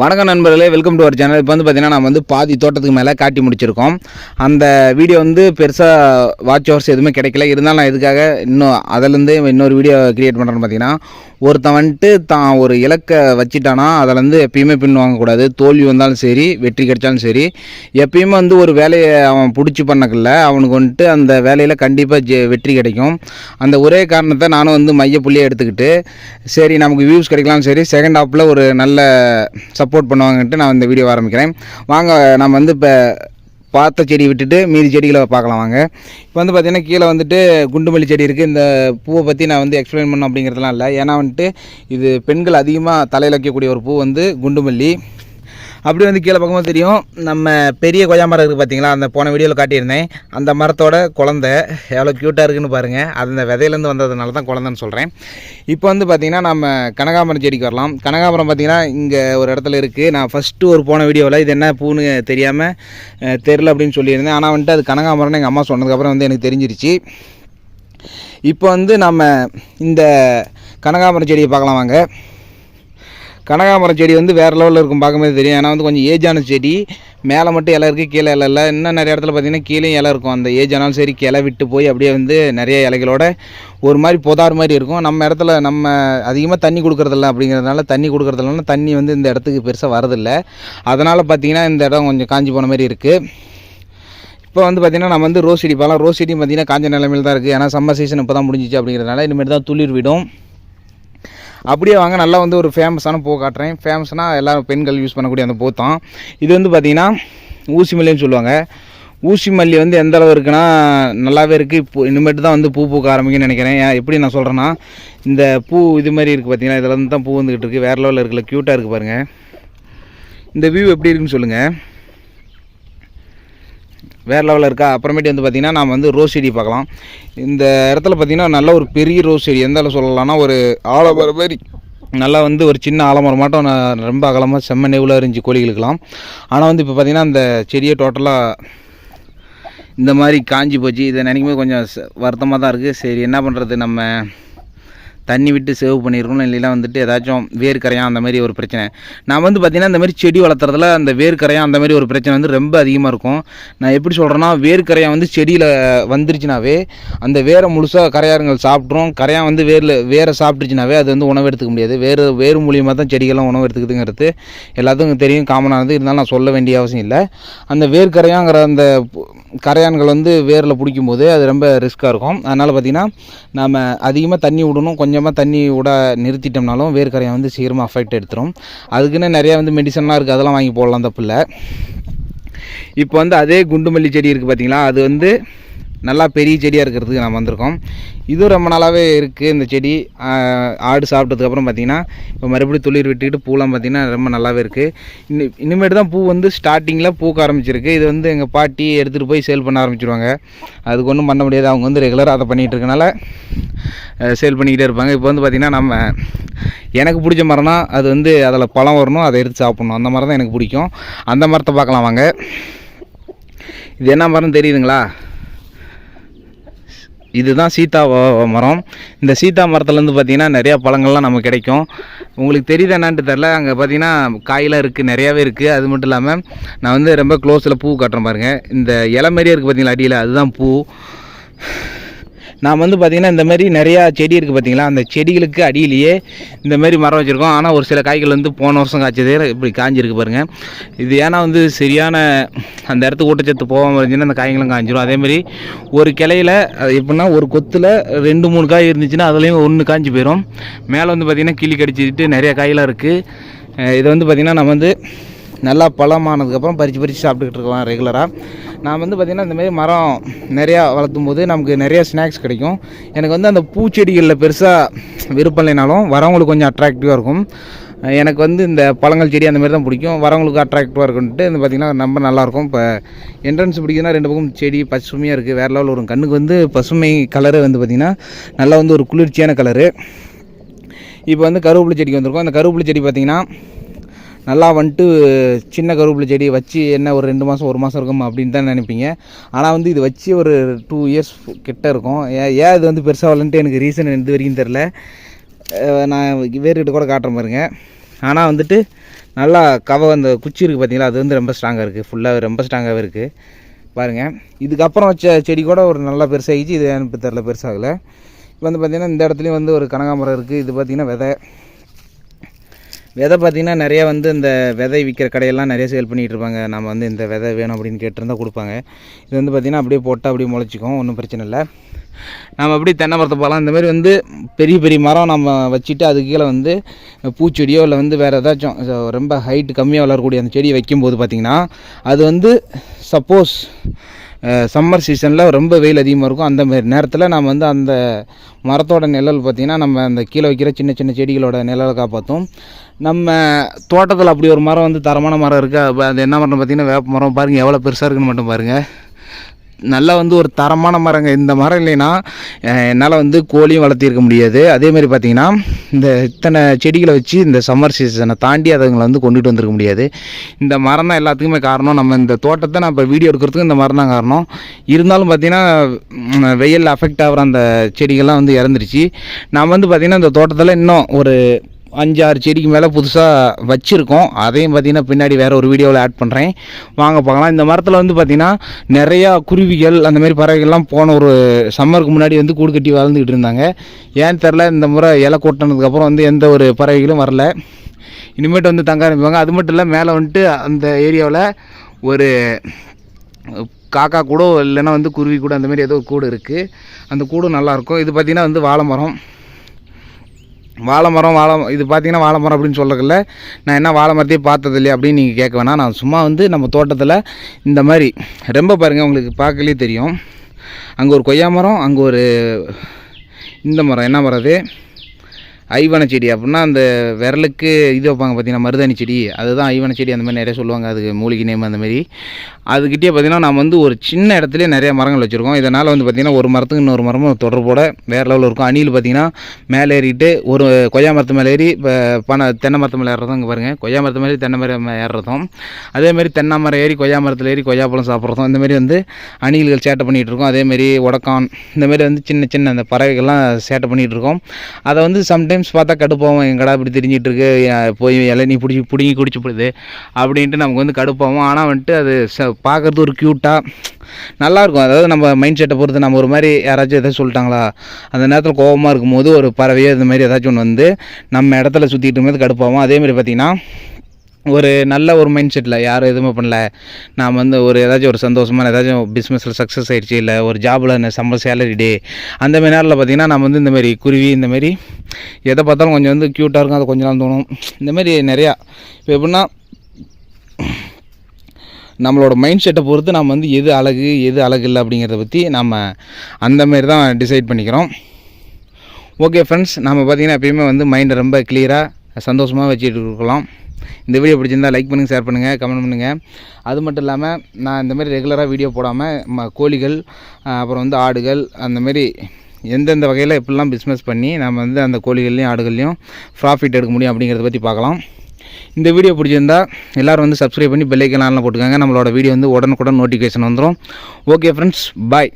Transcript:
வணக்கம் நண்பர்களே welcome to our channel இப்போ வந்து பார்த்தீங்கன்னா நான் வந்து பாதி தோட்டத்துக்கு மேலே காட்டி முடிச்சிருக்கோம். அந்த வீடியோ வந்து பெருசாக வாட்ச் ஹவர்ஸ் எதுவுமே கிடைக்கல. இருந்தாலும் நான் இதுக்காக இன்னும் அதிலேருந்து இன்னொரு வீடியோ கிரியேட் பண்ணுறேன்னு பார்த்தீங்கன்னா ஒருத்தன் வந்துட்டு தான் ஒரு இலக்கை வச்சிட்டானா அதிலேருந்து எப்பயுமே பின் வாங்கக்கூடாது. தோல்வி வந்தாலும் சரி வெற்றி கிடைச்சாலும் சரி. எப்பயுமே வந்து ஒரு வேலையை அவன் பிடிச்சி பண்ணக்கல அவனுக்கு வந்துட்டு அந்த வேலையில் கண்டிப்பாக ஜெ வெற்றி கிடைக்கும். அந்த ஒரே காரணத்தை நானும் வந்து மையப்புள்ளியை எடுத்துக்கிட்டு சரி நமக்கு வியூஸ் கிடைக்கலாம் சரி செகண்ட் ஹாப்பில் ஒரு நல்ல சப்போர்ட் பண்ணுவாங்கன்ட்டு நான் இந்த வீடியோ ஆரம்பிக்கிறேன். வாங்க நம்ம வந்து இப்போ பார்த்த செடி விட்டுட்டு மீதி செடிகளை பார்க்கலாம் வாங்க. இப்போ வந்து பார்த்திங்கன்னா கீழே வந்துட்டு குண்டுமல்லி செடி இருக்குது இந்த பூவை பற்றி நான் வந்து எக்ஸ்பிளைன் பண்ணோம் அப்படிங்கிறதுலாம் இல்லை. ஏன்னா வந்துட்டு இது பெண்கள் அதிகமாக தலையில் வைக்கக்கூடிய ஒரு பூ வந்து குண்டுமல்லி. அப்படி வந்து கீழே பார்க்கும்போது தெரியும் நம்ம பெரிய கொய்யா மரம் இருக்குது பார்த்தீங்களா? அந்த போன வீடியோவில் காட்டியிருந்தேன். அந்த மரத்தோட குழந்தை எவ்வளோ க்யூட்டாக இருக்குன்னு பாருங்கள் அது அந்த விதையிலேருந்து வந்ததுனால தான் குழந்தைன்னு சொல்கிறேன் இப்போ வந்து பார்த்திங்கன்னா நம்ம கனகாமரம் செடிக்கு வரலாம். கனகாமரம் பார்த்திங்கன்னா இங்கே ஒரு இடத்துல இருக்குது நான் ஃபஸ்ட்டு ஒரு போன வீடியோவில் இது என்ன பூன்னு தெரியாமல் தெரில அப்படின்னு சொல்லியிருந்தேன். ஆனால் வந்துட்டு அது கனகாமரம்னு எங்கள் அம்மா சொன்னதுக்கப்புறம் வந்து எனக்கு தெரிஞ்சிருச்சு. இப்போ வந்து நம்ம இந்த கனகாமரம் செடியை பார்க்கலாம் வாங்க. கனகாமரம் செடி வந்து வேறு லெவலில் இருக்கும் பார்க்கும்போது தெரியும். ஏன்னா வந்து கொஞ்சம் ஏஜான செடி. மேலே மட்டும் இலை இருக்குது கீழே இலை இல்லை. இன்னும் நிறைய இடத்துல பார்த்தீங்கன்னா கீழே இலை இருக்கும். அந்த ஏஜ் ஆனாலும் சரி கிளை விட்டு போய் அப்படியே வந்து நிறைய இலைகளோட ஒரு மாதிரி புதார் மாதிரி இருக்கும். நம்ம இடத்துல நம்ம அதிகமாக தண்ணி கொடுக்குறதில்ல அப்படிங்கிறதுனால தண்ணி கொடுக்குறதுலனா தண்ணி வந்து இந்த இடத்துக்கு பெருசாக வரதில்லை. அதனால் பார்த்தீங்கன்னா இந்த இடம் கொஞ்சம் காஞ்சி போன மாதிரி இருக்குது இப்போ வந்து பார்த்திங்கன்னா நம்ம வந்து ரோஸ் செடி பார்க்கலாம். ரோஸ் செடியும் பார்த்திங்கன்னா காஞ்ச நிலமையில் தான் இருக்குது ஏன்னா சம்மர் சீசன் இப்போ தான் முடிஞ்சிச்சு அப்படிங்கிறதுனால இனிமேல் தான் துளிர் விடும். அப்படியே வாங்க நல்லா வந்து ஒரு ஃபேமஸான பூ காட்டுறேன். ஃபேமஸ்னால் எல்லோரும் பெண்கள் யூஸ் பண்ணக்கூடிய அந்த பூ தான். இது வந்து பார்த்திங்கன்னா ஊசி மல்லின்னு சொல்லுவாங்க. ஊசி மல்லி வந்து எந்த அளவு இருக்குன்னா நல்லாவே இருக்குது இப்போ இனிமேட்டு தான் வந்து பூ பூக்க ஆரம்பிக்கும்னு நினைக்கிறேன். ஏன் எப்படி நான் சொல்கிறேன்னா இந்த பூ இது மாதிரி இருக்குது பார்த்தீங்கன்னா இதில் வந்து தான் பூ வந்துக்கிட்டு இருக்குது வேறு லெவலில் இருக்குல்ல க்யூட்டாக இருக்குது பாருங்கள் இந்த வியூ எப்படி இருக்குன்னு சொல்லுங்கள் வேறு லெவலில் இருக்கா? அப்புறமேட்டு வந்து பார்த்திங்கன்னா நாம் வந்து ரோஸ் செடி பார்க்கலாம். இந்த இடத்துல பார்த்திங்கன்னா நல்ல ஒரு பெரிய ரோஸ் செடி எந்த அளவு சொல்லலாம்னா ஒரு ஆலமரம் மாதிரி. நல்லா வந்து ஒரு சின்ன ஆலமரம் மட்டும் நான் ரொம்ப அகலமாக செம்ம நெவுலாக இருந்துச்சு கோழிகளுக்கெல்லாம் ஆனால் வந்து இப்போ பார்த்திங்கன்னா அந்த செடியை டோட்டலாக இந்த மாதிரி காஞ்சி போச்சு. இதை நினைக்கும் போது கொஞ்சம் வருத்தமாக தான் இருக்குது சரி என்ன பண்ணுறது நம்ம? தண்ணி விட்டு சேவ் பண்ணியிருக்கணும் இல்லைனா வந்துட்டு ஏதாச்சும் வேர்க்கரையான் அந்த மாதிரி ஒரு பிரச்சனை. நான் வந்து பார்த்திங்கன்னா அந்த மாதிரி செடி வளர்த்துறதுல அந்த வேர்க்கரையா அந்த மாதிரி ஒரு பிரச்சனை வந்து ரொம்ப அதிகமாக இருக்கும். நான் எப்படி சொல்கிறேன்னா வேர் வந்து செடியில் வந்துருச்சுனாவே அந்த வேரை முழுசாக கரையாருங்கள் சாப்பிட்ரும் கரையான் வந்து வேரில் வேரை சாப்பிட்டுச்சுனாவே அது வந்து உணவு எடுத்துக்க முடியாது. வேறு வேறு மூலியமாக தான் செடிகள்லாம் உணவு எடுத்துக்குதுங்கிறது எல்லாத்துக்கும் தெரியும். காமனானது இருந்தாலும் நான் சொல்ல வேண்டிய அவசியம் இல்லை. அந்த வேர்க்கரையாங்கிற அந்த கரையான்கள் வந்து வேரில் பிடிக்கும்போது அது ரொம்ப ரிஸ்க்காக இருக்கும். அதனால் பார்த்திங்கன்னா நாம் அதிகமாக தண்ணி விடணும். கொஞ்சம் கொஞ்சமாக தண்ணி விட நிறுத்திட்டோம்னாலும் வேர்க்கரையை வந்து சீக்கிரமாக அஃபெக்ட் எடுத்துரும். அதுக்குன்னு நிறையா வந்து மெடிசன்லாம் இருக்குது அதெல்லாம் வாங்கி போடலாம் தப்பு இல்லை இப்போ வந்து அதே குண்டுமல்லி செடி இருக்குது பார்த்தீங்களா அது வந்து நல்லா பெரிய செடியாக இருக்கிறதுக்கு நம்ம வந்திருக்கோம். இதுவும் ரொம்ப நாளாகவே இருக்குது இந்த செடி. ஆடு சாப்பிட்டதுக்கப்புறம் பார்த்தீங்கன்னா இப்போ மறுபடியும் துளிர் விட்டுக்கிட்டு பூலாம் பார்த்தீங்கன்னா ரொம்ப நல்லாவே இருக்குது இன்னி இனிமேட்டு தான் பூ வந்து ஸ்டார்டிங்கில் பூக்க ஆரம்பிச்சிருக்கு. இது வந்து எங்கள் பாட்டி எடுத்துகிட்டு போய் சேல் பண்ண ஆரம்பிச்சிருவாங்க. அதுக்கு ஒன்றும் பண்ண முடியாது. அவங்க வந்து ரெகுலராக அதை பண்ணிகிட்டு இருக்கனால சேல் பண்ணிக்கிட்டே இருப்பாங்க. இப்போ வந்து பார்த்திங்கன்னா நம்ம எனக்கு பிடிச்ச மரம்னா அது வந்து அதில் பழம் வரணும் அதை எடுத்து சாப்பிட்ணும். அந்த மரம் தான் எனக்கு பிடிக்கும். அந்த மரத்தை பார்க்கலாம் வாங்க. இது என்ன மரம் தெரியுதுங்களா? இதுதான் சீதா மரம். இந்த சீதா மரத்துலேருந்து பார்த்தீங்கன்னா நிறையா பழங்கள்லாம் நமக்கு கிடைக்கும். உங்களுக்கு தெரியுது என்னான்ட்டு தெரில அங்கே பார்த்தீங்கன்னா காயெல்லாம் இருக்குது நிறையாவே இருக்குது அது மட்டும் இல்லாமல் நான் வந்து ரொம்ப க்ளோஸில் பூ காட்டுறேன் பாருங்கள் இந்த இலை மாதிரியே இருக்குது பார்த்திங்களா அடியில்? அதுதான் பூ. நான் வந்து பார்த்திங்கன்னா இந்த மாதிரி நிறையா செடி இருக்குது பார்த்தீங்களா அந்த செடிகளுக்கு அடியிலேயே இந்த மாதிரி மரம் வச்சுருக்கோம். ஆனால் ஒரு சில காய்கள் வந்து போன வருஷம் காய்ச்சதே இப்படி காஞ்சிருக்கு பாருங்கள் இது ஏன்னா வந்து சரியான அந்த இடத்துக்கு ஊட்டச்சத்து போகாமல் இருந்துச்சுன்னா அந்த காய்களும் காய்ஞ்சிரும் அதேமாதிரி ஒரு கிளையில அது எப்படின்னா ஒரு கொத்தில் ரெண்டு மூணு காய் இருந்துச்சுன்னா அதுலேயும் ஒன்று காய்ஞ்சி போயிடும் மேலே வந்து பார்த்திங்கன்னா கிளி கடிச்சிட்டு நிறைய காயெலாம் இருக்குது இதை வந்து பார்த்திங்கன்னா நம்ம வந்து நல்லா பழமானதுக்கப்புறம் பறித்து பறித்து சாப்பிட்டுக்கிட்டு இருக்கலாம் ரெகுலராக நான் வந்து பார்த்திங்கன்னா இந்தமாரி மரம் நிறையா வளர்த்தும் போது நமக்கு நிறையா ஸ்நாக்ஸ் கிடைக்கும். எனக்கு வந்து அந்த பூச்செடிகளில் பெருசாக விருப்பம் இல்லைனாலும் வரவங்களுக்கு கொஞ்சம் அட்ராக்டிவாக இருக்கும். எனக்கு வந்து இந்த பழங்கள் செடி அந்த மாதிரி தான் பிடிக்கும். வரவங்களுக்கு அட்ராக்டிவாக இருக்குன்ட்டு இந்த பார்த்திங்கன்னா ரொம்ப நல்லாயிருக்கும் இப்போ என்ட்ரன்ஸ் பிடிக்குதுன்னா ரெண்டு பக்கம் செடி பசுமையாக இருக்குது வேறு லெவலில் வரும். கண்ணுக்கு வந்து பசுமை கலரு வந்து பார்த்திங்கன்னா நல்லா வந்து ஒரு குளிர்ச்சியான கலரு இப்போ வந்து கருவேப்பிலை செடிக்கு வந்திருக்கோம். அந்த கருவேப்பிலை செடி பார்த்திங்கன்னா நல்லா வந்துட்டு சின்ன கருவேப்பிலை செடி வச்சு என்ன ஒரு ரெண்டு மாதம் ஒரு மாதம் இருக்கும் அப்படின்னு தான் நினைப்பீங்க. ஆனால் வந்து இது வச்சு ஒரு டூ இயர்ஸ் கிட்ட இருக்கும். ஏன் ஏன் இது வந்து பெருசாக வரலன்ட்டு எனக்கு ரீசன் எந்த வரைக்கும் தெரில நான் வேறுகிட்ட கூட காட்டுறேன் பாருங்க. ஆனால் வந்துட்டு நல்லா கவ அந்த குச்சி இருக்குது பார்த்தீங்களா அது வந்து ரொம்ப ஸ்ட்ராங்காக இருக்குது ஃபுல்லாக ரொம்ப ஸ்ட்ராங்காகவே இருக்குது பாருங்கள் இதுக்கப்புறம் வச்ச செடி கூட ஒரு நல்லா பெருசாகிச்சு இது எனக்கு தெரில பெருசாகலை இப்போ வந்து பார்த்திங்கன்னா இந்த இடத்துலையும் வந்து ஒரு கனகாமரம் இருக்குது இது பார்த்திங்கன்னா விதை. விதை பார்த்திங்கன்னா நிறைய வந்து இந்த விதை விற்கிற கடையெல்லாம் நிறைய சேல் பண்ணிகிட்டு இருப்பாங்க நம்ம வந்து இந்த விதை வேணும் அப்படின்னு கேட்டிருந்தா கொடுப்பாங்க. இது வந்து பார்த்திங்கன்னா அப்படியே போட்டால் அப்படியே முளைச்சிக்கும். ஒன்றும் பிரச்சனை இல்லை. நம்ம அப்படியே தென்னை மரத்தை போகலாம் இந்த மாதிரி வந்து பெரிய பெரிய மரம் நம்ம வச்சுட்டு அது கீழே வந்து பூச்செடியோ இல்லை வந்து வேறு ஏதாச்சும் ரொம்ப ஹைட்டு கம்மியாக வளரக்கூடிய அந்த செடியை வைக்கும்போது பார்த்திங்கன்னா அது வந்து சப்போஸ் சம்மர் சீசனில் ரொம்ப வெயில் அதிகமாக இருக்கும். அந்த மாதிரி நேரத்தில் நம்ம வந்து அந்த மரத்தோட நிழல் பார்த்திங்கன்னா நம்ம அந்த கீழே வைக்கிற சின்ன சின்ன செடிகளோட நிழலை காப்பாற்றும் நம்ம தோட்டத்தில் அப்படி ஒரு மரம் வந்து தரமான மரம் இருக்குது அது என்ன மரம் பார்த்திங்கன்னா வேப்ப மரம். பாருங்கள் எவ்வளோ பெருசாக இருக்குன்னு மட்டும் பாருங்கள் நல்லா வந்து ஒரு தரமான மரங்க. இந்த மரம் இல்லைன்னா என்னால் வந்து கோழியும் வளர்த்திருக்க முடியாது. அதேமாதிரி பார்த்தீங்கன்னா இந்த இத்தனை செடிகளை வச்சு இந்த சம்மர் சீசனை தாண்டி அதுங்களை வந்து கொண்டுட்டு வந்திருக்க முடியாது. இந்த மரம் தான் எல்லாத்துக்குமே காரணம். நம்ம இந்த தோட்டத்தை நான் இப்போ வீடியோ எடுக்கிறதுக்கு இந்த மரம் தான் காரணம். இருந்தாலும் பார்த்தீங்கன்னா வெயில் அஃபெக்ட் ஆகிற அந்த செடிகள்லாம் வந்து இறந்துருச்சு. நான் வந்து பார்த்திங்கன்னா இந்த தோட்டத்தில் இன்னும் ஒரு அஞ்சு ஆறு செடிக்கு மேலே புதுசாக வச்சுருக்கோம். அதையும் பார்த்திங்கன்னா பின்னாடி வேறு ஒரு வீடியோவில் ஆட் பண்ணுறேன் வாங்க பார்க்கலாம். இந்த மரத்தில் வந்து பார்த்திங்கன்னா நிறையா குருவிகள் அந்த மாதிரி பறவைகள்லாம் போன ஒரு சம்மருக்கு முன்னாடி வந்து கூடு கட்டி வளர்ந்துக்கிட்டு இருந்தாங்க. ஏன்னு தெரில இந்த முறை இலை கொட்டினதுக்கப்புறம் வந்து எந்த ஒரு பறவைகளும் வரல. இனிமேட்டு வந்து தங்க ஆரம்பிப்பாங்க. அது மட்டும் இல்லை மேலே வந்துட்டு அந்த ஏரியாவில் ஒரு காக்கா கூட இல்லைன்னா வந்து குருவி கூட அந்த மாதிரி ஏதோ ஒரு கூடு இருக்குது அந்த கூடும் நல்லாயிருக்கும் இது பார்த்திங்கன்னா வந்து வாழை மரம். வாழை மரம் வாழை இது பார்த்தீங்கன்னா வாழை மரம் அப்படின்னு சொல்லக்கல நான் என்ன வாழை மரத்தையே பார்த்தது இல்லையா அப்படின்னு நீங்கள் கேட்க வேணாம். நான் சும்மா வந்து நம்ம தோட்டத்தில் இந்த மாதிரி ரொம்ப பாருங்கள் உங்களுக்கு பார்க்கலே தெரியும். அங்கே ஒரு கொய்யா மரம் அங்கே ஒரு இந்த மரம் என்ன மரம் அது? ஐவன செடி அப்படின்னா அந்த விரலுக்கு இது வைப்பாங்க பார்த்தீங்கன்னா மருதாணி செடி. அதுதான் ஐவன செடி அந்த மாதிரி நிறைய சொல்லுவாங்க. அதுக்கு மூலிகை நேம் அந்த மாதிரி. அதுக்கிட்டே பார்த்தீங்கன்னா நம்ம வந்து ஒரு சின்ன இடத்துல நிறைய மரங்கள் வச்சுருக்கோம். இதனால் வந்து பார்த்திங்கன்னா ஒரு மரத்துக்கு இன்னொரு மரமும் தொடர்போட வேறு லெவலில் இருக்கும். அணியில் பார்த்திங்கன்னா மேலே ஏறிட்டு ஒரு கொய்யா மரத்து மேலே ஏறி இப்போ பனை தென்னை மரத்து மேலே ஏறுறதும் இங்கே பாருங்கள் கொய்யா மரத்து மேலே தென்னை மரம் ஏறுறதும். அதேமாதிரி தென்னை மரம் ஏறி கொய்யா மரத்தில் ஏறி கொய்யாப்பழம் சாப்பிட்றதும். இந்தமாரி வந்து அணில்கள் சேட்டை பண்ணிகிட்டு இருக்கோம். அதேமாரி உடக்கான். இந்தமாரி வந்து சின்ன சின்ன அந்த பறவைகள்லாம் சேட்டை பண்ணிகிட்டு இருக்கோம். அதை வந்து சம்டைம்ஸ் பார்த்தா கடுப்பாகும் எங்கடா இப்படி திரிஞ்சிட்டு இருக்கு போய் இளநீ பிடிச்சி பிடுங்கி குடிச்சு போடுது. அப்படின்ட்டு நமக்கு வந்து கடுப்பாகும் ஆனால் வந்துட்டு அது ச பார்க்கறது ஒரு க்யூட்டாக நல்லாயிருக்கும் அதாவது நம்ம மைண்ட் செட்டை பொறுத்து நம்ம ஒரு மாதிரி யாராச்சும் எதாவது சொல்லிட்டாங்களா? அந்த நேரத்தில் கோபமாக இருக்கும்போது ஒரு பறவையோ இந்த மாதிரி ஏதாச்சும் ஒன்று வந்து நம்ம இடத்துல சுற்றிட்டு இருக்கும்போது கடுப்பாகும் அதேமாதிரி பார்த்திங்கன்னா ஒரு நல்ல ஒரு மைண்ட் செட்டில் யாரும் எதுவுமே பண்ணல. நான் வந்து ஒரு ஏதாச்சும் ஒரு சந்தோஷமான ஏதாச்சும் பிஸ்னஸில் சக்ஸஸ் ஆகிடுச்சு இல்லை ஒரு ஜாபில் சம்பள சேலரி டே அந்த மாதிரி நேரில் பார்த்திங்கன்னா நம்ம வந்து இந்தமாரி குருவி இந்தமாரி எதை பார்த்தாலும் கொஞ்சம் வந்து க்யூட்டாக இருக்கும் அது கொஞ்ச நாள் தோணும். இந்தமாரி நிறையா இப்போ எப்படின்னா நம்மளோட மைண்ட் செட்டை பொறுத்து நம்ம வந்து எது அழகு எது அழகு இல்லை அப்படிங்கிறத பற்றி நம்ம அந்தமாரி தான் டிசைட் பண்ணிக்கிறோம். ஓகே ஃப்ரெண்ட்ஸ் நம்ம பார்த்திங்கன்னா எப்பயுமே வந்து மைண்டை ரொம்ப கிளியராக சந்தோஷமாக வச்சுட்டு இருக்கலாம். இந்த வீடியோ பிடிச்சிருந்தா லைக் பண்ணுங்கள் ஷேர் பண்ணுங்கள் கமெண்ட் பண்ணுங்கள் அது மட்டும் இல்லாமல் நான் இந்தமாரி ரெகுலராக வீடியோ போடாமல் ம கோழிகள் அப்புறம் வந்து ஆடுகள் அந்தமாரி எந்தெந்த வகையில் எப்படிலாம் பிஸ்னஸ் பண்ணி நம்ம வந்து அந்த கோழிகள்லையும் ஆடுகள்லையும் ப்ராஃபிட் எடுக்க முடியும் அப்படிங்கிறத பற்றி பார்க்கலாம். இந்த வீடியோ பிடிச்சிருந்தா எல்லோரும் வந்து சப்ஸ்கிரைப் பண்ணி பெல்லைக்கெல்லாம் ஆன்ல போட்டுக்கோங்க. நம்மளோட வீடியோ வந்து உடனுக்குடன் நோட்டிஃபிகேஷன் வந்துடும் ஓகே ஃப்ரெண்ட்ஸ் பாய்